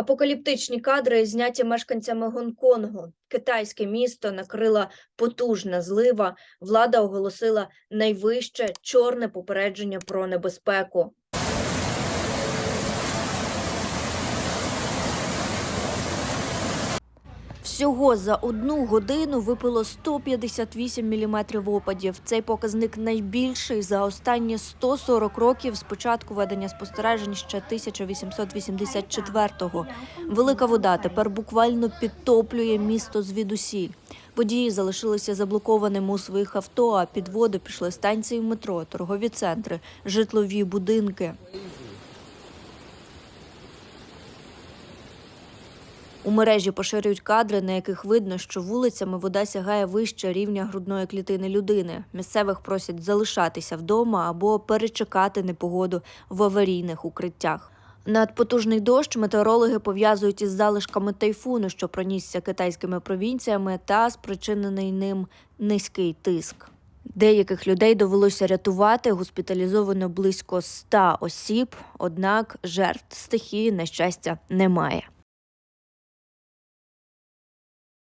Апокаліптичні кадри зняті мешканцями Гонконгу. Китайське місто накрила потужна злива. Влада оголосила найвище чорне попередження про небезпеку. Всього за одну годину випало 158 міліметрів опадів. Цей показник найбільший за останні 140 років з початку ведення спостережень ще 1884-го. Велика вода тепер буквально підтоплює місто звідусіль. Водії залишилися заблокованими у своїх авто, а під воду пішли станції метро, торгові центри, житлові будинки. У мережі поширюють кадри, на яких видно, що вулицями вода сягає вище рівня грудної клітини людини. Місцевих просять залишатися вдома або перечекати непогоду в аварійних укриттях. Надпотужний дощ метеорологи пов'язують із залишками тайфуну, що пронісся китайськими провінціями, та спричинений ним низький тиск. Деяких людей довелося рятувати, госпіталізовано близько 100 осіб, однак жертв стихії, на щастя, немає.